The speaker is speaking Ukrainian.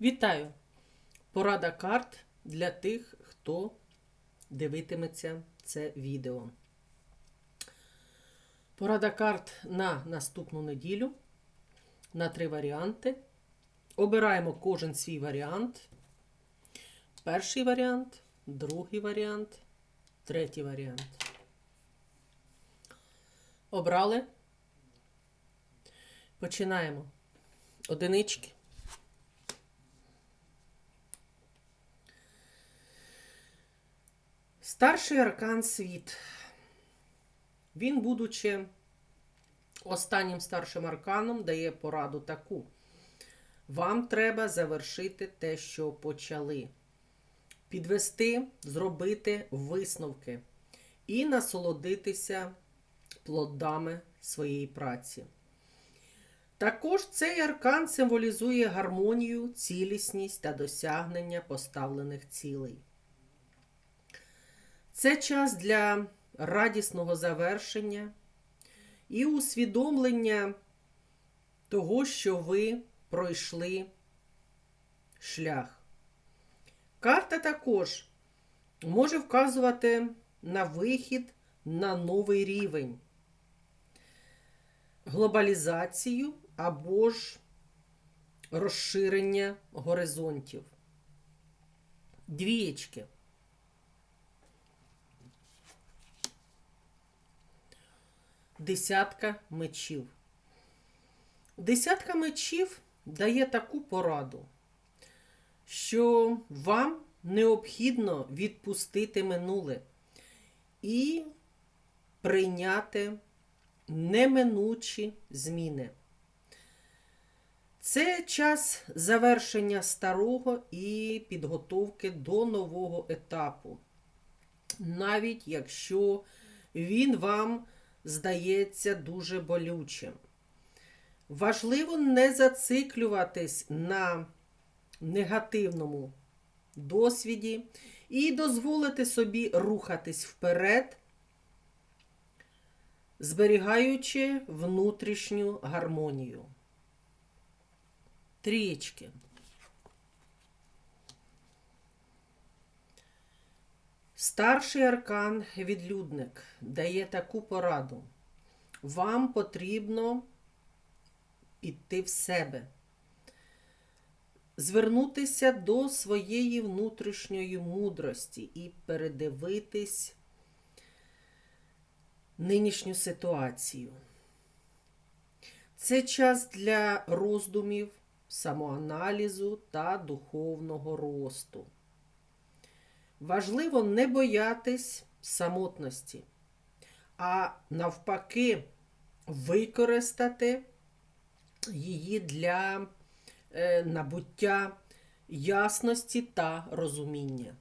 Вітаю! Порада карт для тих, хто дивитиметься це відео. Порада карт на наступну неділю на три варіанти. Обираємо кожен свій варіант. Перший варіант, другий варіант, третій варіант. Обрали. Починаємо. Одинички. Старший аркан світ. Він, будучи останнім старшим арканом, дає пораду таку. Вам треба завершити те, що почали. Підвести, зробити висновки і насолодитися плодами своєї праці. Також цей аркан символізує гармонію, цілісність та досягнення поставлених цілей. Це час для радісного завершення і усвідомлення того, що ви пройшли шлях. Карта також може вказувати на вихід на новий рівень, глобалізацію або ж розширення горизонтів. Двієчки. Десятка мечів. Десятка мечів дає таку пораду, що вам необхідно відпустити минуле і прийняти неминучі зміни. Це час завершення старого і підготовки до нового етапу. Навіть якщо він вам здається дуже болючим. Важливо не зациклюватись на негативному досвіді і дозволити собі рухатись вперед, зберігаючи внутрішню гармонію. Трієчки. Старший аркан відлюдник дає таку пораду. Вам потрібно піти в себе, звернутися до своєї внутрішньої мудрості і передивитись нинішню ситуацію. Це час для роздумів, самоаналізу та духовного росту. Важливо не боятись самотності, а навпаки, використати її для е, набуття ясності та розуміння.